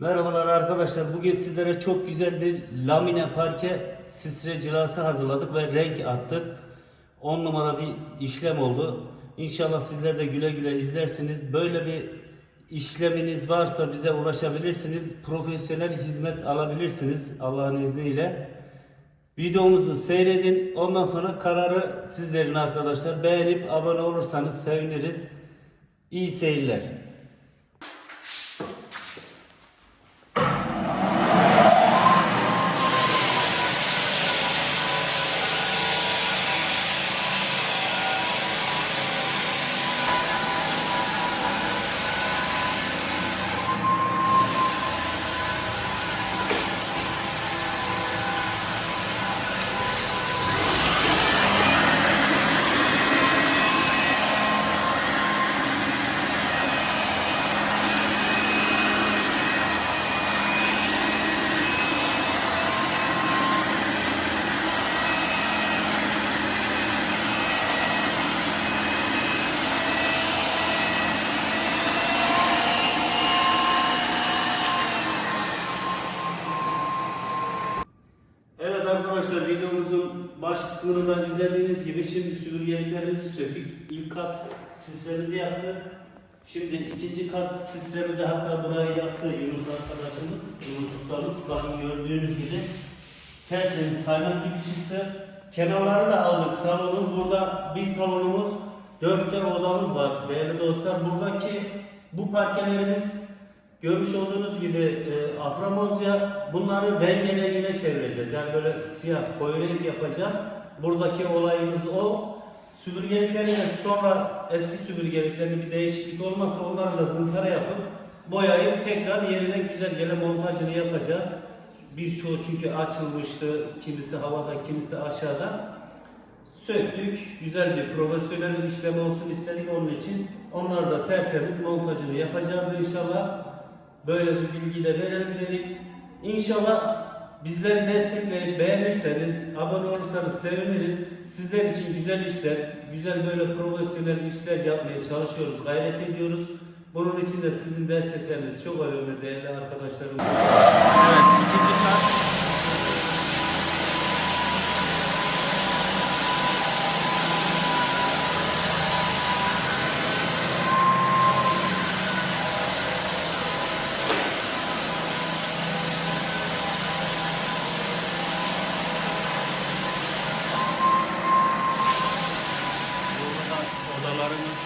Merhabalar arkadaşlar. Bugün sizlere çok güzel bir lamine parke sisre cilası hazırladık ve renk attık. 10 numara bir işlem oldu. İnşallah sizler de güle güle izlersiniz. Böyle bir işleminiz varsa bize ulaşabilirsiniz. Profesyonel hizmet alabilirsiniz Allah'ın izniyle. Videomuzu seyredin. Ondan sonra kararı siz verin arkadaşlar. Beğenip abone olursanız seviniriz. İyi seyirler. Evet arkadaşlar videomuzun baş kısmını da izlediğiniz gibi şimdi süpürgeliklerimizi söktük. İlk kat sislerimizi yaptık. Şimdi ikinci kat sislerimizi hatta burayı yaptı Yunus arkadaşımız, Yunus ustamız. Bakın gördüğünüz gibi tertemiz kaynak gibi çıktı. Kenarları da aldık salonun. Burada bir salonumuz, dört tane odamız var değerli dostlar. Buradaki bu parkelerimiz Görmüş olduğunuz gibi e, aframozya bunları renge rengine çevireceğiz. Yani böyle siyah koyu renk yapacağız. Buradaki olayımız o. Süpürgeliklerini sonra eski süpürgeliklerini bir değişiklik olmazsa onları da zımpara yapıp boyayıp tekrar yerine güzel gene montajını yapacağız. Birçoğu çünkü açılmıştı. Kimisi havada, kimisi aşağıda söktük. Güzel bir profesyonel bir işlem olsun istedik onun için. Onları da tertemiz montajını yapacağız inşallah. Böyle bir bilgi de verelim dedik. İnşallah bizleri destekleyip beğenirseniz, abone olursanız seviniriz. Sizler için güzel işler, güzel böyle profesyonel işler yapmaya çalışıyoruz, gayret ediyoruz. Bunun için de sizin destekleriniz çok önemli değerli arkadaşlarım. Evet, ikinci kat. Burada odalarımız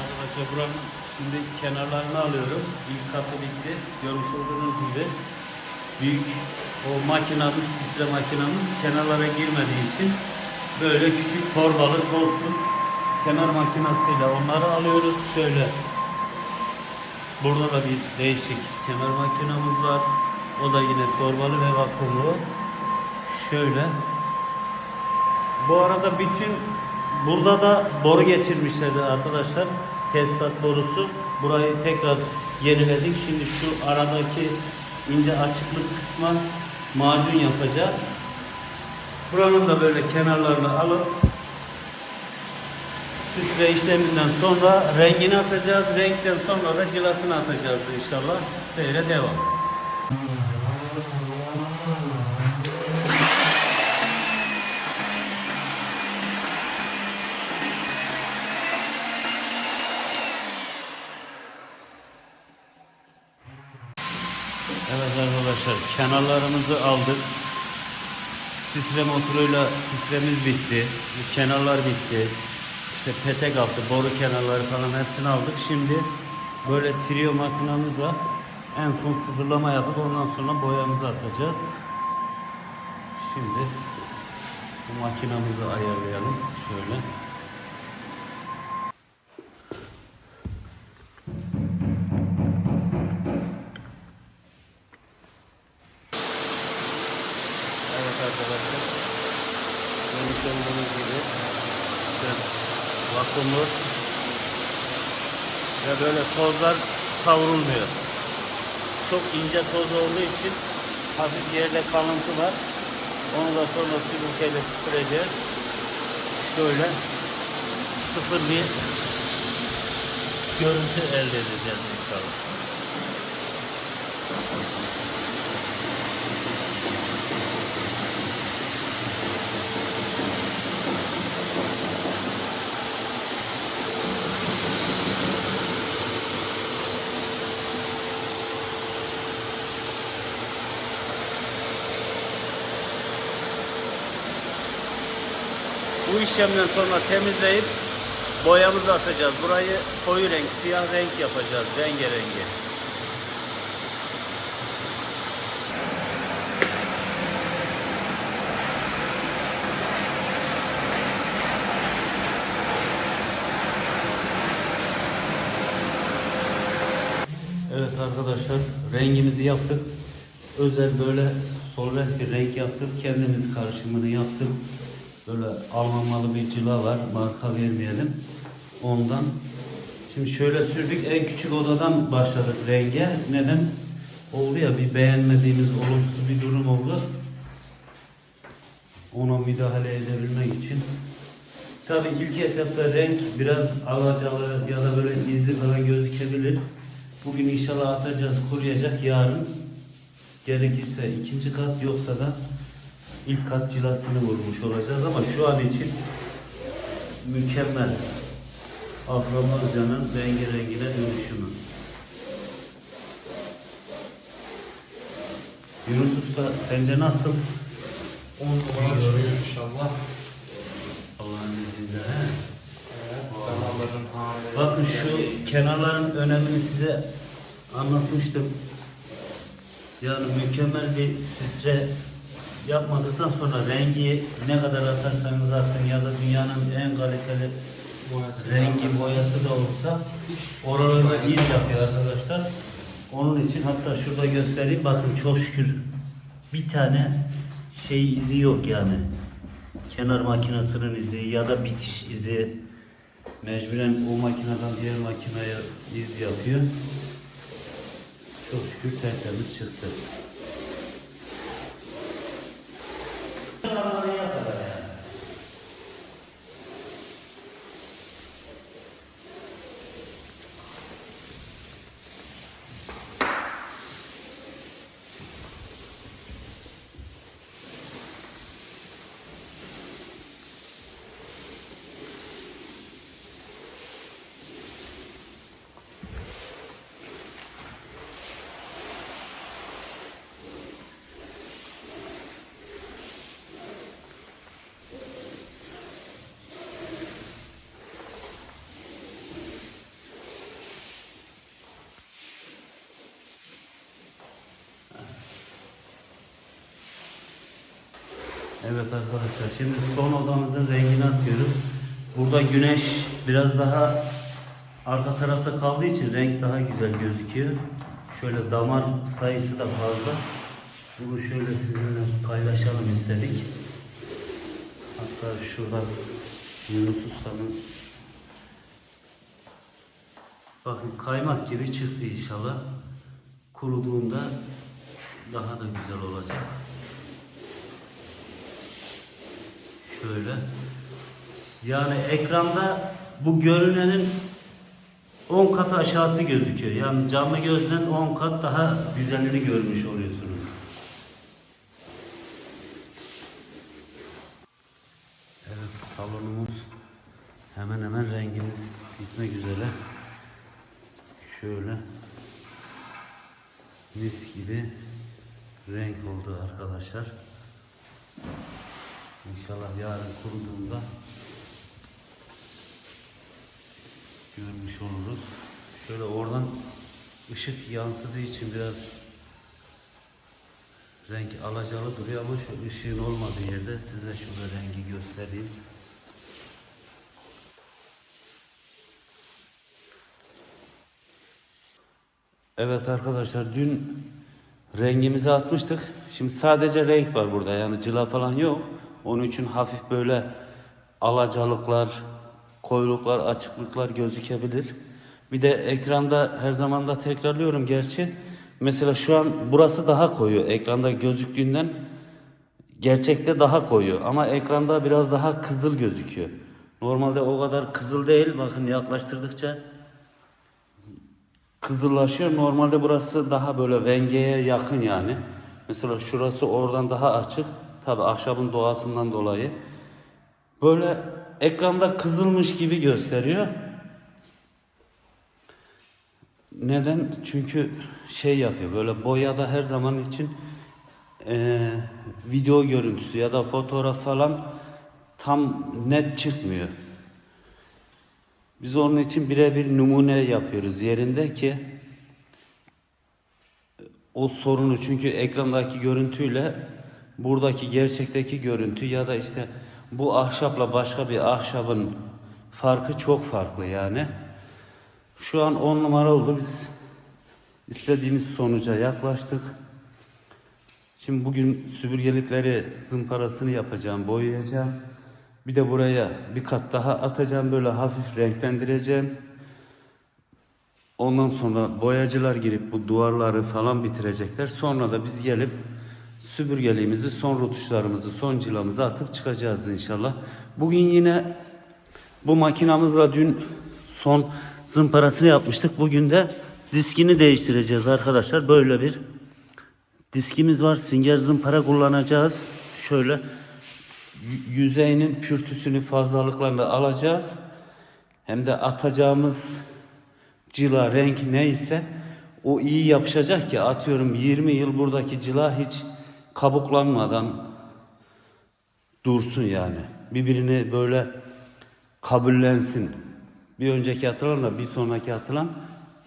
Arkadaşlar buranın şimdi kenarlarını alıyorum. İlk katı bitti. Görmüş olduğunuz gibi büyük o makinamız, sisle makinamız kenarlara girmediği için böyle küçük torbalı kolsuz kenar makinasıyla onları alıyoruz. Şöyle burada da bir değişik kenar makinamız var. O da yine torbalı ve vakumlu. Şöyle bu arada bütün burada da boru geçirmişlerdi arkadaşlar. Tesisat borusu. Burayı tekrar yeniledik. Şimdi şu aradaki ince açıklık kısma macun yapacağız. Buranın da böyle kenarlarını alıp sisle işleminden sonra rengini atacağız. Renkten sonra da cilasını atacağız inşallah. Seyre devam. Evet arkadaşlar kenarlarımızı aldık. Sisre motoruyla sislemiz bitti. Kenarlar bitti. İşte petek altı, boru kenarları falan hepsini aldık. Şimdi böyle trio makinamızla en son sıfırlama yapıp ondan sonra boyamızı atacağız. Şimdi bu makinamızı ayarlayalım. Şöyle. Tozlar savrulmuyor. Çok ince toz olduğu için hafif yerde kalıntı var. Onu da sonra süpürgeyle süpüreceğiz. Şöyle sıfır bir görüntü elde edeceğiz inşallah. İşlemden sonra temizleyip boyamızı atacağız. Burayı koyu renk, siyah renk yapacağız. Rengarengi. Evet arkadaşlar rengimizi yaptık. Özel böyle solvent bir renk yaptım. Kendimiz karışımını yaptım. Böyle almamalı bir cila var. Marka vermeyelim. Ondan. Şimdi şöyle sürdük. En küçük odadan başladık renge. Neden? Oldu ya bir beğenmediğimiz olumsuz bir durum oldu. Ona müdahale edebilmek için. Tabii ilk etapta renk biraz alacalı ya da böyle izli falan gözükebilir. Bugün inşallah atacağız, kuruyacak. Yarın gerekirse ikinci kat yoksa da ilk kat cilasını vurmuş olacağız ama şu an için mükemmel. Afromazya'nın rengine dönüşümü. Yunus Usta sence nasıl? 10 numara çıkıyor inşallah. Allah'ın izniyle. he? Evet, hali. Bakın şu kenarların önemini size anlatmıştım. Yani mükemmel bir sisre yapmadıktan sonra rengi ne kadar atarsanız atın ya da dünyanın en kaliteli boyası. rengi boyası da olsa oralarda iz yapıyor arkadaşlar. Onun için hatta şurada göstereyim. Bakın çok şükür bir tane şey izi yok yani. Kenar makinesinin izi ya da bitiş izi. Mecburen o makineden diğer makineye iz yapıyor. Çok şükür tertemiz çıktı. Evet arkadaşlar şimdi son odamızın rengini atıyoruz. Burada güneş biraz daha arka tarafta kaldığı için renk daha güzel gözüküyor. Şöyle damar sayısı da fazla. Bunu şöyle sizinle paylaşalım istedik. Hatta şuradan Yunus Usta'nın bakın kaymak gibi çıktı inşallah. Kuruduğunda daha da güzel olacak. Şöyle. Yani ekranda bu görünenin 10 kat aşağısı gözüküyor. Yani canlı gözden 10 kat daha güzelini görmüş oluyorsunuz. Evet salonumuz hemen hemen rengimiz bitmek üzere. Şöyle mis gibi renk oldu arkadaşlar. İnşallah yarın kuruduğunda görmüş oluruz. Şöyle oradan ışık yansıdığı için biraz renk alacalı duruyor ama şu ışığın olmadığı yerde size şurada rengi göstereyim. Evet arkadaşlar dün rengimizi atmıştık. Şimdi sadece renk var burada yani cıla falan yok. Onun için hafif böyle alacalıklar, koyuluklar, açıklıklar gözükebilir. Bir de ekranda her zaman da tekrarlıyorum gerçi. Mesela şu an burası daha koyu. Ekranda gözüktüğünden gerçekte daha koyu ama ekranda biraz daha kızıl gözüküyor. Normalde o kadar kızıl değil. Bakın yaklaştırdıkça kızıllaşıyor. Normalde burası daha böyle vengeye yakın yani. Mesela şurası oradan daha açık. Tabi ahşabın doğasından dolayı. Böyle ekranda kızılmış gibi gösteriyor. Neden? Çünkü şey yapıyor böyle boyada her zaman için eee, video görüntüsü ya da fotoğraf falan tam net çıkmıyor. Biz onun için birebir numune yapıyoruz yerinde ki o sorunu çünkü ekrandaki görüntüyle buradaki gerçekteki görüntü ya da işte bu ahşapla başka bir ahşabın farkı çok farklı yani. Şu an 10 numara oldu biz istediğimiz sonuca yaklaştık. Şimdi bugün süpürgelikleri zımparasını yapacağım, boyayacağım. Bir de buraya bir kat daha atacağım böyle hafif renklendireceğim. Ondan sonra boyacılar girip bu duvarları falan bitirecekler. Sonra da biz gelip süpürgeliğimizi, son rutuşlarımızı, son cilamızı atıp çıkacağız inşallah. Bugün yine bu makinamızla dün son zımparasını yapmıştık. Bugün de diskini değiştireceğiz arkadaşlar. Böyle bir diskimiz var. Singer zımpara kullanacağız. Şöyle yüzeyinin pürtüsünü fazlalıklarını alacağız. Hem de atacağımız cila renk neyse o iyi yapışacak ki atıyorum 20 yıl buradaki cila hiç kabuklanmadan dursun yani. Birbirini böyle kabullensin. Bir önceki atılanla bir sonraki atılan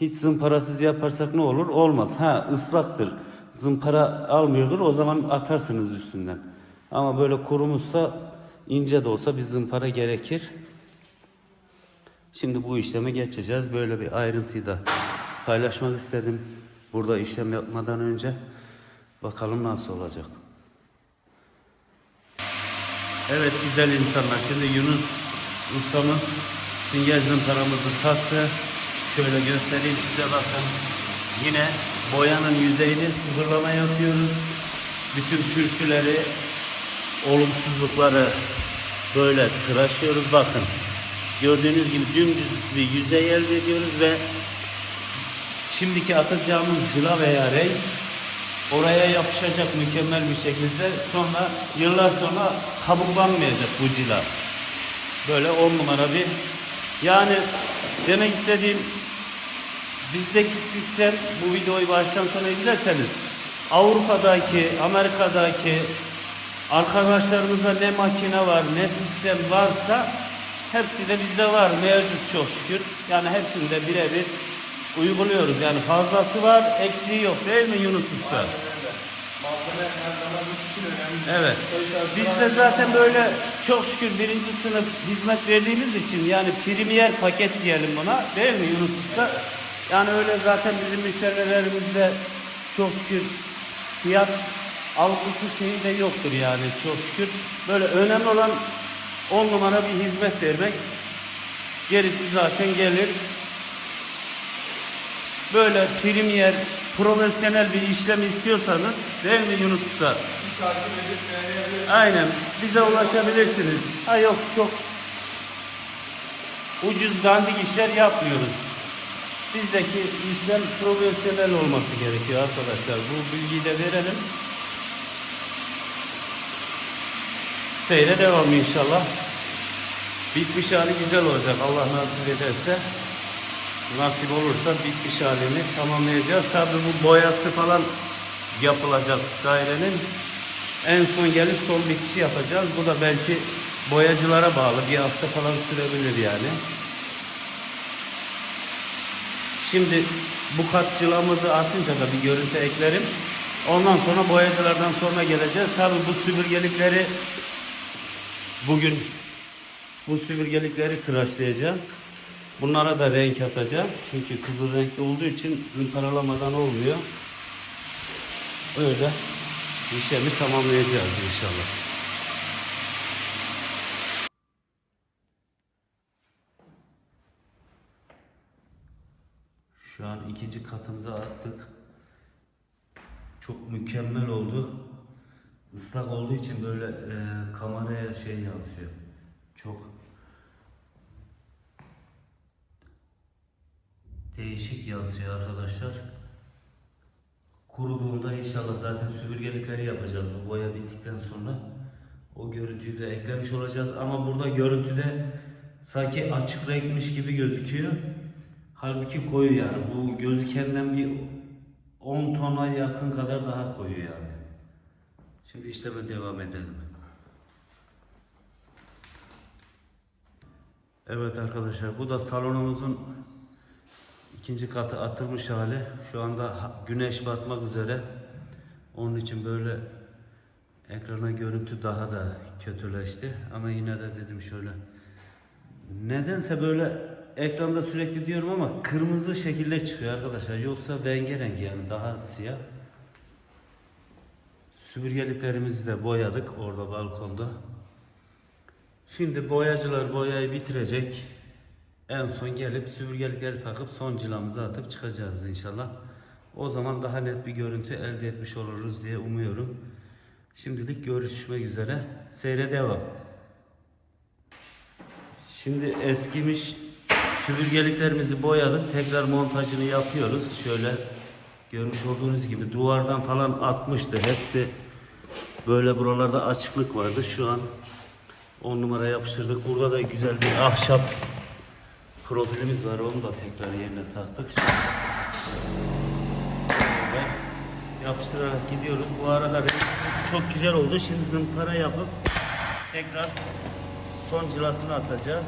hiç zımparasız yaparsak ne olur? Olmaz. Ha ıslaktır. Zımpara almıyordur. O zaman atarsınız üstünden. Ama böyle kurumuşsa ince de olsa bir zımpara gerekir. Şimdi bu işleme geçeceğiz. Böyle bir ayrıntıyı da paylaşmak istedim. Burada işlem yapmadan önce bakalım nasıl olacak. Evet güzel insanlar. Şimdi Yunus ustamız sünger zımparamızı taktı. Şöyle göstereyim size bakın. Yine boyanın yüzeyini sıfırlama yapıyoruz. Bütün pürtüleri, olumsuzlukları böyle tıraşlıyoruz. Bakın gördüğünüz gibi dümdüz bir yüzey elde ediyoruz ve şimdiki atacağımız cila veya renk oraya yapışacak mükemmel bir şekilde sonra yıllar sonra kabuklanmayacak bu cila. Böyle on numara bir yani demek istediğim bizdeki sistem bu videoyu baştan sona izlerseniz Avrupa'daki, Amerika'daki arkadaşlarımızda ne makine var, ne sistem varsa hepsi de bizde var. Mevcut çok şükür. Yani hepsini de birebir uyguluyoruz. Yani fazlası var, eksiği yok değil mi Yunus Usta? Evet. Biz de zaten böyle çok şükür birinci sınıf hizmet verdiğimiz için yani premier paket diyelim buna değil mi Yunus Usta? Yani öyle zaten bizim müşterilerimizde çok şükür fiyat algısı şeyi de yoktur yani çok şükür. Böyle önemli olan on numara bir hizmet vermek. Gerisi zaten gelir. Böyle premier, profesyonel bir işlem istiyorsanız değil mi Yunus Usta? Aynen. Bize ulaşabilirsiniz. Ha yok çok ucuz dandik işler yapmıyoruz. Bizdeki işlem profesyonel olması gerekiyor arkadaşlar. Bu bilgiyi de verelim. Seyre devam inşallah. Bitmiş hali güzel olacak Allah nasip ederse. Nasip olursa bitmiş halini tamamlayacağız. Tabi bu boyası falan yapılacak dairenin. En son gelip son bitişi yapacağız. Bu da belki boyacılara bağlı. Bir hafta falan sürebilir yani. Şimdi bu kat cılamızı artınca da bir görüntü eklerim. Ondan sonra boyacılardan sonra geleceğiz. Tabi bu süpürgelikleri bugün bu süpürgelikleri tıraşlayacağım. Bunlara da renk atacağım. Çünkü kızıl renkli olduğu için zımparalamadan olmuyor. Öyle işlemi tamamlayacağız inşallah. Şu an ikinci katımıza attık. Çok mükemmel oldu. Islak olduğu için böyle e, kameraya şey yansıyor. Çok değişik yansıyor arkadaşlar. Kuruduğunda inşallah zaten süpürgelikleri yapacağız bu boya bittikten sonra. O görüntüyü de eklemiş olacağız ama burada görüntüde sanki açık renkmiş gibi gözüküyor. Halbuki koyu yani. Bu gözükenden bir 10 tona yakın kadar daha koyu yani. Şimdi işleme devam edelim. Evet arkadaşlar bu da salonumuzun ikinci katı atılmış hali. Şu anda güneş batmak üzere. Onun için böyle ekrana görüntü daha da kötüleşti. Ama yine de dedim şöyle. Nedense böyle ekranda sürekli diyorum ama kırmızı şekilde çıkıyor arkadaşlar. Yoksa rengarenk yani daha siyah. Süpürgeliklerimizi de boyadık orada balkonda. Şimdi boyacılar boyayı bitirecek. En son gelip süpürgelikleri takıp son cilamızı atıp çıkacağız inşallah. O zaman daha net bir görüntü elde etmiş oluruz diye umuyorum. Şimdilik görüşmek üzere. Seyre devam. Şimdi eskimiş süpürgeliklerimizi boyadık. Tekrar montajını yapıyoruz. Şöyle görmüş olduğunuz gibi duvardan falan atmıştı. Hepsi böyle buralarda açıklık vardı. Şu an 10 numara yapıştırdık. Burada da güzel bir ahşap profilimiz var. Onu da tekrar yerine taktık. Şöyle yapıştırarak gidiyoruz. Bu arada çok güzel oldu. Şimdi zımpara yapıp tekrar son cilasını atacağız.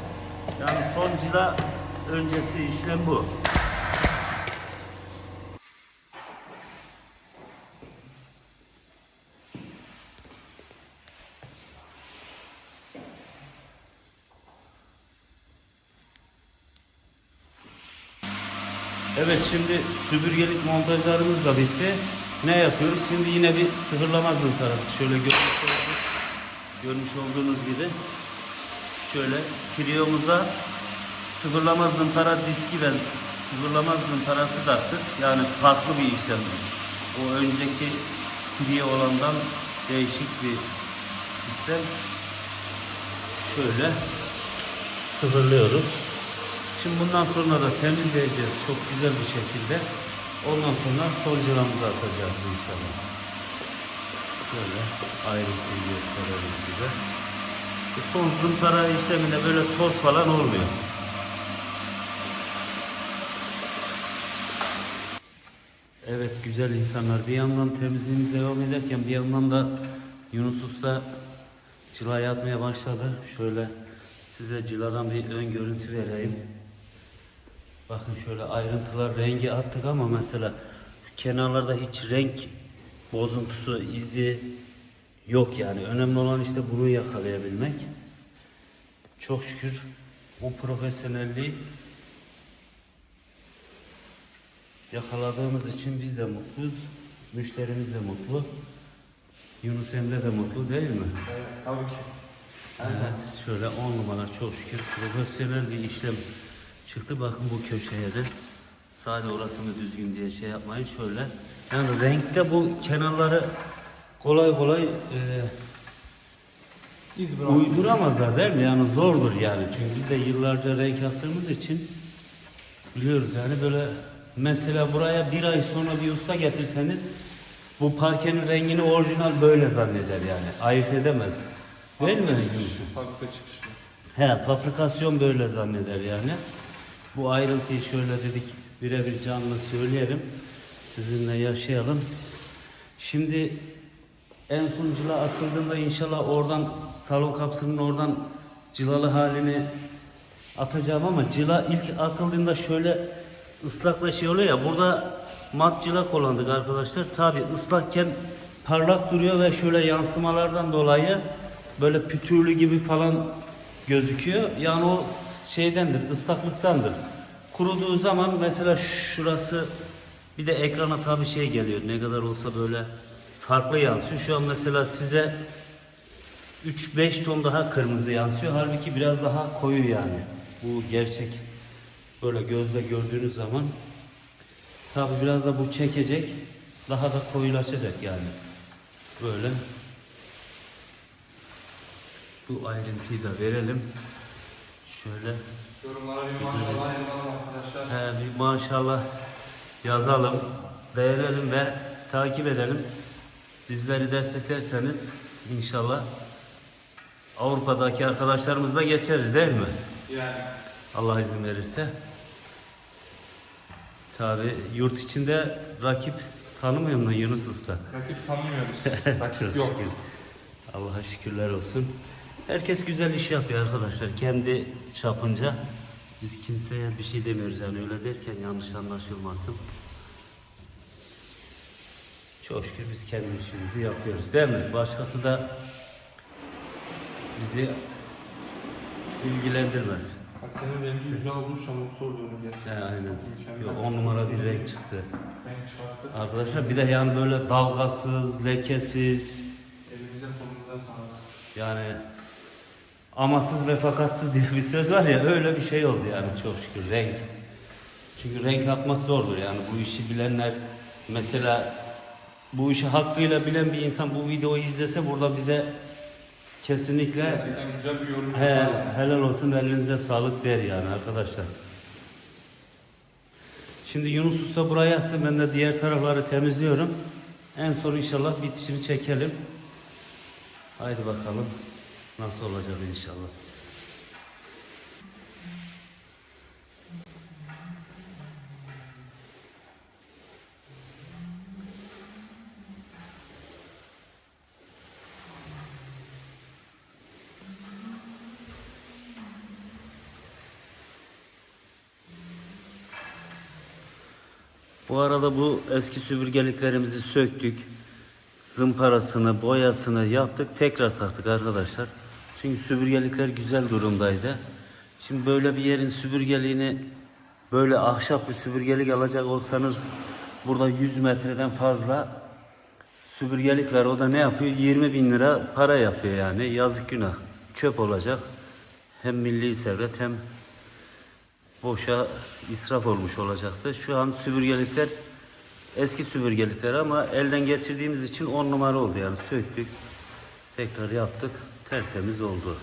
Yani son cila öncesi işlem bu. Şimdi süpürgelik montajlarımız da bitti. Ne yapıyoruz? Şimdi yine bir sıfırlama zımparası. Şöyle görmüş, olduğunuz, görmüş olduğunuz gibi şöyle kriyomuza sıfırlama zımpara diski ve sıfırlama zımparası taktık. Yani farklı bir işlem. O önceki kriyo olandan değişik bir sistem. Şöyle sıfırlıyoruz. Şimdi bundan sonra da temizleyeceğiz çok güzel bir şekilde. Ondan sonra son cilamızı atacağız inşallah. Şöyle ayrıntıyı gösterelim size. Bu son zımpara işleminde böyle toz falan olmuyor. Evet güzel insanlar. Bir yandan temizliğimiz devam ederken bir yandan da Yunus Usta cilayı atmaya başladı. Şöyle size ciladan bir ön görüntü vereyim. Bakın şöyle ayrıntılar rengi attık ama mesela kenarlarda hiç renk bozuntusu, izi yok yani. Önemli olan işte bunu yakalayabilmek. Çok şükür bu profesyonelliği yakaladığımız için biz de mutluyuz. Müşterimiz de mutlu. Yunus Emre de mutlu değil mi? Evet, tabii ki. Evet, şöyle on numara çok şükür profesyonel bir işlem çıktı. Bakın bu köşeye de sadece orası mı düzgün diye şey yapmayın. Şöyle yani renkte bu kenarları kolay kolay e, uyduramazlar değil mi? Yani zordur yani. Çünkü biz de yıllarca renk attığımız için biliyoruz yani böyle mesela buraya bir ay sonra bir usta getirseniz bu parkenin rengini orijinal böyle zanneder yani. Ayırt edemez. Değil mi? Farklı çıkışlı. He, fabrikasyon böyle zanneder yani. Bu ayrıntıyı şöyle dedik birebir canlı söyleyelim. Sizinle yaşayalım. Şimdi en son cila atıldığında inşallah oradan salon kapısının oradan cilalı halini atacağım ama cila ilk atıldığında şöyle ıslakla şey ya burada mat cila kullandık arkadaşlar. Tabi ıslakken parlak duruyor ve şöyle yansımalardan dolayı böyle pütürlü gibi falan gözüküyor. Yani o şeydendir, ıslaklıktandır. Kuruduğu zaman mesela şurası bir de ekrana tabi şey geliyor. Ne kadar olsa böyle farklı yansıyor. Şu an mesela size 3-5 ton daha kırmızı yansıyor. Halbuki biraz daha koyu yani. Bu gerçek. Böyle gözle gördüğünüz zaman tabi biraz da bu çekecek. Daha da koyulaşacak yani. Böyle. Bu ayrıntıyı da verelim. Şöyle Yorumlara bir maşallah yazalım arkadaşlar. He, bir maşallah yazalım, beğenelim ve takip edelim. Bizleri desteklerseniz inşallah Avrupa'daki arkadaşlarımızla geçeriz değil mi? Yani. Allah izin verirse. Tabi yurt içinde rakip tanımıyor mu Yunus Usta? Rakip tanımıyoruz. Rakip yok. Allah'a şükürler olsun. Herkes güzel iş yapıyor arkadaşlar. Kendi çapınca. Biz kimseye bir şey demiyoruz yani öyle derken yanlış anlaşılmasın. Çok şükür biz kendi işimizi yapıyoruz değil mi? Başkası da bizi ilgilendirmez. Hakikaten rengi güzel olmuş mutlu oluyorum gerçekten. He, aynen. Yo, on numara bir renk çıktı. Renk çıkarttı. Arkadaşlar bir de yani böyle dalgasız, lekesiz, Elinize kolunuza sağlık. yani amasız ve fakatsız diye bir söz var ya öyle bir şey oldu yani çok şükür renk. Çünkü renk atması zordur yani bu işi bilenler mesela bu işi hakkıyla bilen bir insan bu videoyu izlese burada bize kesinlikle Gerçekten güzel bir yorum he, helal olsun elinize sağlık der yani arkadaşlar. Şimdi Yunus Usta burayı yapsın ben de diğer tarafları temizliyorum. En son inşallah bitişini çekelim. Haydi bakalım nasıl olacak inşallah. Bu arada bu eski süpürgeliklerimizi söktük. Zımparasını, boyasını yaptık. Tekrar taktık arkadaşlar. Çünkü süpürgelikler güzel durumdaydı. Şimdi böyle bir yerin süpürgeliğini böyle ahşap bir süpürgelik alacak olsanız burada 100 metreden fazla süpürgelik var. O da ne yapıyor? 20 bin lira para yapıyor yani. Yazık günah. Çöp olacak. Hem milli servet hem boşa israf olmuş olacaktı. Şu an süpürgelikler eski süpürgelikler ama elden geçirdiğimiz için on numara oldu yani söktük. Tekrar yaptık. Tertemiz oldu.